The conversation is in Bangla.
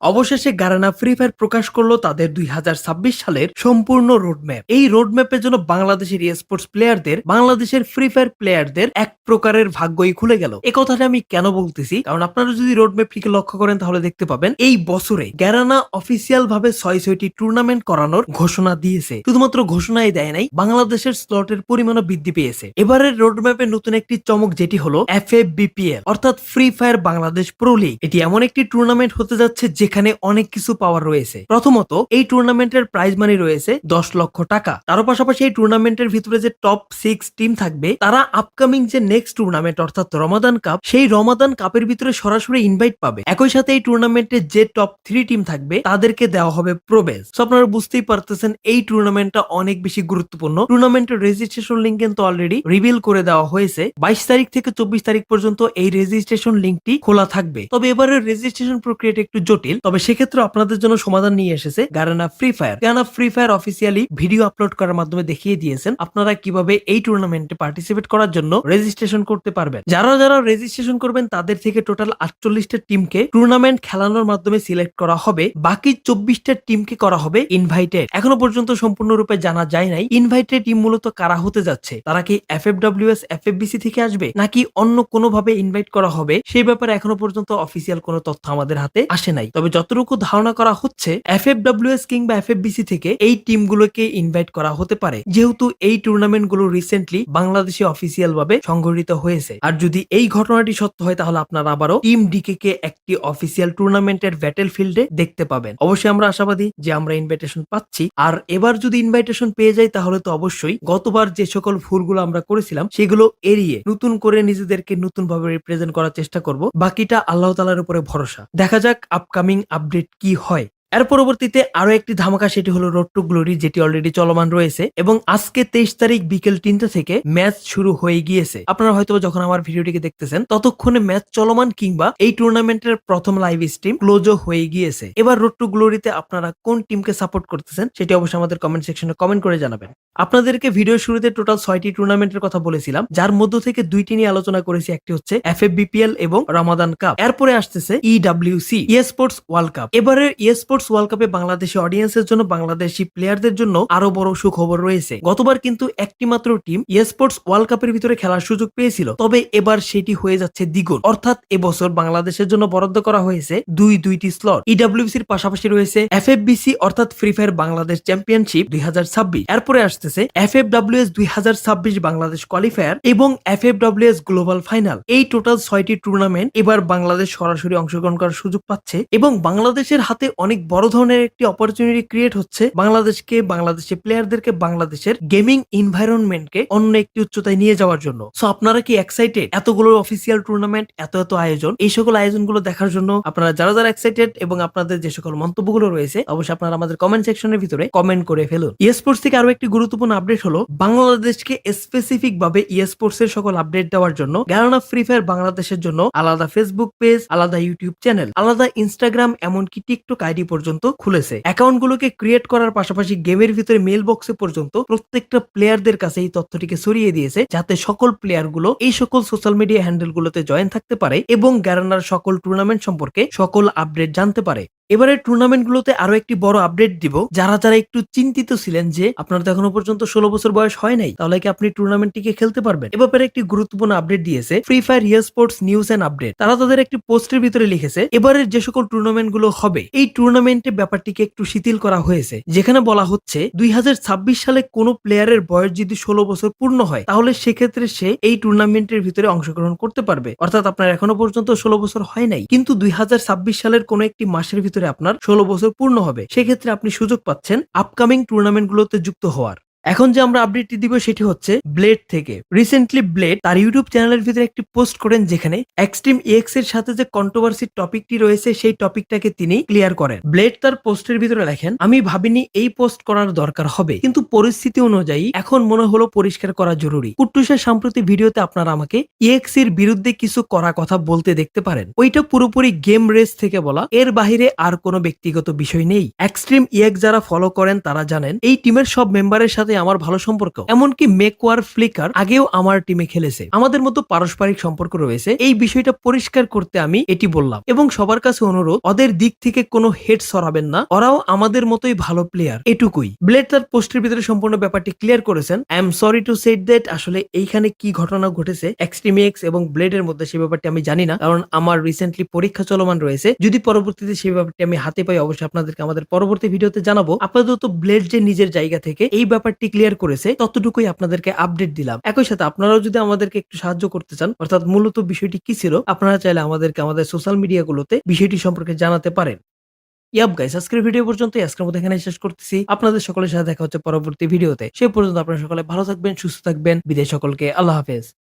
অবশেষে গারানা ফ্রি ফায়ার প্রকাশ করল তাদের দুই হাজার ছাব্বিশ সালের সম্পূর্ণ রোডম্যাপ এই রোডম্যাপের জন্য বাংলাদেশের স্পোর্টস প্লেয়ারদের বাংলাদেশের ফ্রি ফায়ার প্লেয়ারদের এক প্রকারের ভাগ্যই খুলে গেল। এ কথাটা আমি কেন বলতেছি? কারণ আপনারা যদি রোডম্যাপটিকে লক্ষ্য করেন তাহলে দেখতে পাবেন, এই বছরে গ্যারানা অফিসিয়াল ভাবে ছয় ছয়টি টুর্নামেন্ট করানোর ঘোষণা দিয়েছে। শুধুমাত্র ঘোষণাই দেয় নাই, বাংলাদেশের স্লটের পরিমাণও বৃদ্ধি পেয়েছে। এবারের রোডম্যাপে নতুন একটি চমক যেটি হলো এফ বিপিএল অর্থাৎ free fire Bangladesh pro league এটি এমন একটি টুর্নামেন্ট হতে যাচ্ছে যেখানে অনেক কিছু পাওয়ার রয়েছে। প্রথমত, এই টুর্নামেন্টের প্রাইজ মানি রয়েছে দশ লক্ষ টাকা। তারও পাশাপাশি এই টুর্নামেন্টের ভিতরে যে টপ সিক্স টিম থাকবে, তারা আপকামিং যে নেক্সট টুর্নামেন্ট অর্থাৎ রমাদান কাপ সেই রমাদান কাপের ভিতরে সরাসরি ইনভাইট পাবে। একই সাথে এই টুর্নামেন্টে যে টপ থ্রি টিম থাকবে, তাদেরকে দেওয়া হবে প্রবেশ। তো আপনারা বুঝতেই পারতেছেন, এই টুর্নামেন্টটা অনেক বেশি গুরুত্বপূর্ণ। টুর্নামেন্টের রেজিস্ট্রেশন লিঙ্ক কিন্তু অলরেডি রিভিল করে দেওয়া হয়েছে। বাইশ তারিখ থেকে চব্বিশ তারিখ পর্যন্ত এই রেজিস্ট্রেশন লিঙ্কটি খোলা থাকবে। তবে এবারের রেজিস্ট্রেশন প্রক্রিয়াটা একটু জটিল। তবে সেক্ষেত্রে আপনাদের জন্য সমাধান নিয়ে এসেছে Garena free fire Garena free fire officially video upload করার মাধ্যমে দেখিয়ে দিয়েছেন আপনারা কীভাবে এই টুর্নামেন্টে পার্টিসিপেট করার জন্য রেজিস্ট্রেশন করতে পারবেন। যারা যারা রেজিস্ট্রেশন করবেন, তাদের থেকে টোটাল আটচল্লিশটা টিমকে টুর্নামেন্ট খেলানোর মাধ্যমে সিলেক্ট করা হবে। বাকি চব্বিশটা টিমকে করা হবে ইনভাইটেড এখনও পর্যন্ত সম্পূর্ণরূপে জানা যায় নাই ইনভাইটেড টিম মূলত কারা হতে যাচ্ছে। তারা কি F F W S F BC থেকে আসবে, নাকি অন্য কোনো ভাবে ইনভাইট করা হবে? সেই ব্যাপারে এখনও পর্যন্ত অফিসিয়াল কোনো তথ্য আমাদের হাতে আসে নাই। তবে যতটুকু ধারণা করা হচ্ছে এফ এফ ডাব্লিউ এস কিংবা এফ এফ থেকে এই টিমগুলোকে ইনভাইট করা হতে পারে। যেহেতু এই টুর্নামেন্টগুলো রিসেন্টলি বাংলাদেশে অফিসিয়াল ভাবে সংগঠিত হয়েছে। আর যদি এই ঘটনাটি সত্য হয়, তাহলে আপনারা আবারও টিম ডিকে কে একটি অফিসিয়াল টুর্নামেন্টের ব্যাটেল ফিল্ডে দেখতে পাবেন। অবশ্যই আমরা আশাবাদী যে আমরা ইনভাইটেশন পাচ্ছি। আর এবার যদি ইনভাইটেশন পেয়ে যাই, তাহলে তো অবশ্যই গতবার যে সকল ভুলগুলো আমরা করেছিলাম, সেগুলো এড়িয়ে নতুন করে নিজেদেরকে নতুন ভাবে রিপ্রেজেন্ট করার চেষ্টা করব। বাকিটা আল্লাহ তালার উপরে ভরসা। দেখা যাক আপকামিং আপডেট কি হয়? এর পরবর্তীতে আরও একটি ধামাকা সেটি হলো রোড টু গ্লোরি যেটি অলরেডি চলমান রয়েছে, এবং আজকে তেইশ তারিখ বিকেল তিনটা থেকে ম্যাচ শুরু হয়ে গিয়েছে। আপনারা হয়তো যখন আমার ভিডিওটিকে দেখতেছেন, ততক্ষণে ম্যাচ চলমান কিংবা এই টুর্নামেন্টের প্রথম লাইভ স্ট্রিম ক্লোজও হয়ে গিয়েছে। এবার রোড টু গ্লোরিতে আপনারা কোন টিমকে সাপোর্ট করতেছেন, সেটি অবশ্যই আমাদের কমেন্ট সেকশনে কমেন্ট করে জানাবেন। আপনাদেরকে ভিডিও শুরুতে টোটাল ছয়টি টুর্নামেন্টের কথা বলেছিলাম, যার মধ্য থেকে দুইটি নিয়ে আলোচনা করেছি, একটি হচ্ছে এফ বিপিএল এবং রমাদান কাপ এরপরে আসতেছে E WC E sports world cup এবারের ই স্পোর্টস ওয়ার্ল্ড কাপে বাংলাদেশি অডিয়েন্সের জন্য বাংলাদেশি প্লেয়ারদের জন্য আরও বড় সুখবর রয়েছে। গতবার কিন্তু একটি মাত্র টিম স্পোর্টস ওয়ার্ল্ড কাপের ভিতরে খেলার সুযোগ পেয়েছিল, তবে এবার সেটি হয়ে যাচ্ছে দ্বিগুণ। অর্থাৎ এবছর বাংলাদেশের জন্য বরাদ্দ করা হয়েছে দুই দুইটি স্লট ইডব্লিউসির পাশাপাশি রয়েছে এফ অর্থাৎ ফ্রি ফায়ার বাংলাদেশ চ্যাম্পিয়নশিপ দুই হাজার ছাব্বিশ। এরপরে আসতেছে এফ এফ ডাব্লিউ এস দুই হাজার ছাব্বিশ বাংলাদেশ কোয়ালিফায়ার এবং F F W S global final এই টোটাল ছয়টি টুর্নামেন্ট এবার বাংলাদেশ সরাসরি অংশগ্রহণ করার সুযোগ পাচ্ছে এবং বাংলাদেশের হাতে অনেক বড় ধরনের একটি অপরচুনিটি ক্রিয়েট হচ্ছে বাংলাদেশকে, বাংলাদেশের প্লেয়ারদেরকে বাংলাদেশের গেমিং এনভায়রনমেন্টকে অন্য একটি উচ্চতায় নিয়ে যাওয়ার জন্য। সো আপনারা কি এক্সাইটেড এতগুলো অফিসিয়াল টুর্নামেন্ট এত এত আয়োজন, এই সকল আয়োজনগুলো দেখার জন্য আপনারা যারা যারা এক্সাইটেড এবং আপনাদের যে সকল মন্তব্যগুলো রয়েছে, অবশ্যই আপনারা আমাদের কমেন্ট সেকশনের ভিতরে কমেন্ট করে ফেলুন। স্পোর্টস থেকে আরও একটি গুরুত্বপূর্ণ আপডেট হলো, বাংলাদেশকে স্পেসিফিক ভাবে স্পোর্টস এর সকল আপডেট দেওয়ার জন্য গ্যারানা ফ্রি ফায়ার বাংলাদেশের জন্য আলাদা ফেসবুক পেজ আলাদা ইউটিউব চ্যানেল আলাদা ইনস্টাগ্রাম এমনকি টিকটক আইডি পর্যন্ত খুলেছে। অ্যাকাউন্ট গুলোকে ক্রিয়েট করার পাশাপাশি গেমের ভিতরে মেল বক্সে পর্যন্ত প্রত্যেকটা প্লেয়ারদের কাছে এই তথ্যটিকে ছড়িয়ে দিয়েছে, যাতে সকল প্লেয়ারগুলো এই সকল সোশ্যাল মিডিয়া হ্যান্ডেল গুলোতে জয়েন থাকতে পারে এবং গ্যারানার সকল টুর্নামেন্ট সম্পর্কে সকল আপডেট জানতে পারে। এবারের টুর্নামেন্ট গুলোতে আরও একটি বড় আপডেট দিব। যারা যারা একটু চিন্তিত ছিলেন যে, আপনার তো এখনও পর্যন্ত ষোলো বছর বয়স হয় নাই, তাহলে কি আপনি টুর্নামেন্টটিকে খেলতে পারবেন? এ ব্যাপারে একটি গুরুত্বপূর্ণ আপডেট দিয়েছে free fire E sports news and update তারা তাদের একটি পোস্টের ভিতরে লিখেছে, এবারের যে সকল টুর্নামেন্টগুলো হবে, এই টুর্নামেন্টে ব্যাপারটিকে একটু শিথিল করা হয়েছে। যেখানে বলা হচ্ছে, দুই হাজার ছাব্বিশ সালে কোনো প্লেয়ারের বয়স যদি ষোলো বছর পূর্ণ হয়, তাহলে সেক্ষেত্রে সে এই টুর্নামেন্টের ভিতরে অংশগ্রহণ করতে পারবে। অর্থাৎ আপনার এখনও পর্যন্ত ষোলো বছর হয় নাই, কিন্তু দুই হাজার ছাব্বিশ সালের কোনো একটি মাসের ভিতরে আপনার ষোলো বছর পূর্ণ হবে। সেক্ষেত্রে আপনি সুযোগ পাচ্ছেন আপকামিং টুর্নামেন্ট গুলোতে যুক্ত হওয়ার। এখন যে আমরা আপডেটটি দিব সেটি হচ্ছে ব্লেড থেকে। রিসেন্টলি ব্লেড তার ইউটিউব চ্যানেলের ভিতরে একটি পোস্ট করেন যেখানে এক্সট্রিম এক্সের সাথে যে কন্ট্রোভার্সির টপিকটি রয়েছে সেই টপিকটাকে তিনি ক্লিয়ার করেন। ব্লেড তার পোস্টের ভিতরে লেখেন, আমি ভাবিনি এই পোস্ট করার দরকার হবে, কিন্তু পরিস্থিতি অনুযায়ী এখন মনে হলো পরিষ্কার করা জরুরি। কুট্টুসের সাম্প্রতিক ভিডিওতে আপনারা আমাকে এক্সের বিরুদ্ধে কিছু করা কথা বলতে দেখতে পারেন। ওইটা পুরোপুরি গেম রেস থেকে বলা, এর বাহিরে আর কোনো ব্যক্তিগত বিষয় নেই। এক্সট্রিম ইয়েক যারা ফলো করেন তারা জানেন, এই টিমের সব মেম্বারের সাথে আমার ভালো সম্পর্ক। এমনকি মেকওয়ার ফ্লিকার আগেও আমার টিমে খেলেছে। আমাদের মতো পারস্পরিক সম্পর্ক রয়েছে। এই বিষয়টা পরিষ্কার করতে আমি এটি বললাম। এবং সবার কাছে অনুরোধ, ওদের দিক থেকে কোনো হেড সরাবেন না। ওরাও আমাদের মতোই ভালো প্লেয়ার এটুকুই। ব্লেড তার পোস্টের ভিতরে সম্পূর্ণ ব্যাপারটি ক্লিয়ার করেছেন। I am sorry to set that আসলে এইখানে কি ঘটনা ঘটেছে। এক্সট্রিমিক্স এবং ব্লেডের মধ্যে সে ব্যাপারটি আমি জানি না। কারণ আমার রিসেন্টলি পরীক্ষা চলমান রয়েছে। যদি পরবর্তীতে সেই ব্যাপারটি আমি হাতে পাই, অবশ্যই আপনাদেরকে আমাদের পরবর্তী ভিডিওতে জানাব। আপাতত ব্লেড যে নিজের জায়গা থেকে, এই ব্যাপারটি ক্লিয়ার করেছে, ততটুকুই আপনাদেরকে আপডেট দিলাম। একই সাথে আপনারাও যদি আমাদেরকে একটু সাহায্য করতে চান, অর্থাৎ মূলত বিষয়টি কি ছিল, আপনারা চাইলে আমাদেরকে আমাদের সোশ্যাল মিডিয়াগুলোতে বিষয়টি সম্পর্কে জানাতে পারেন। ইয়াব গাইস, আজকের ভিডিও পর্যন্ত আজকের মধ্যে এখানে শেষ করতেছি। আপনাদের সকলের সাথে দেখা হচ্ছে পরবর্তী ভিডিওতে। সে পর্যন্ত আপনারা সকলে ভালো থাকবেন, সুস্থ থাকবেন। বিদেশ সকলকে। আল্লাহ হাফেজ।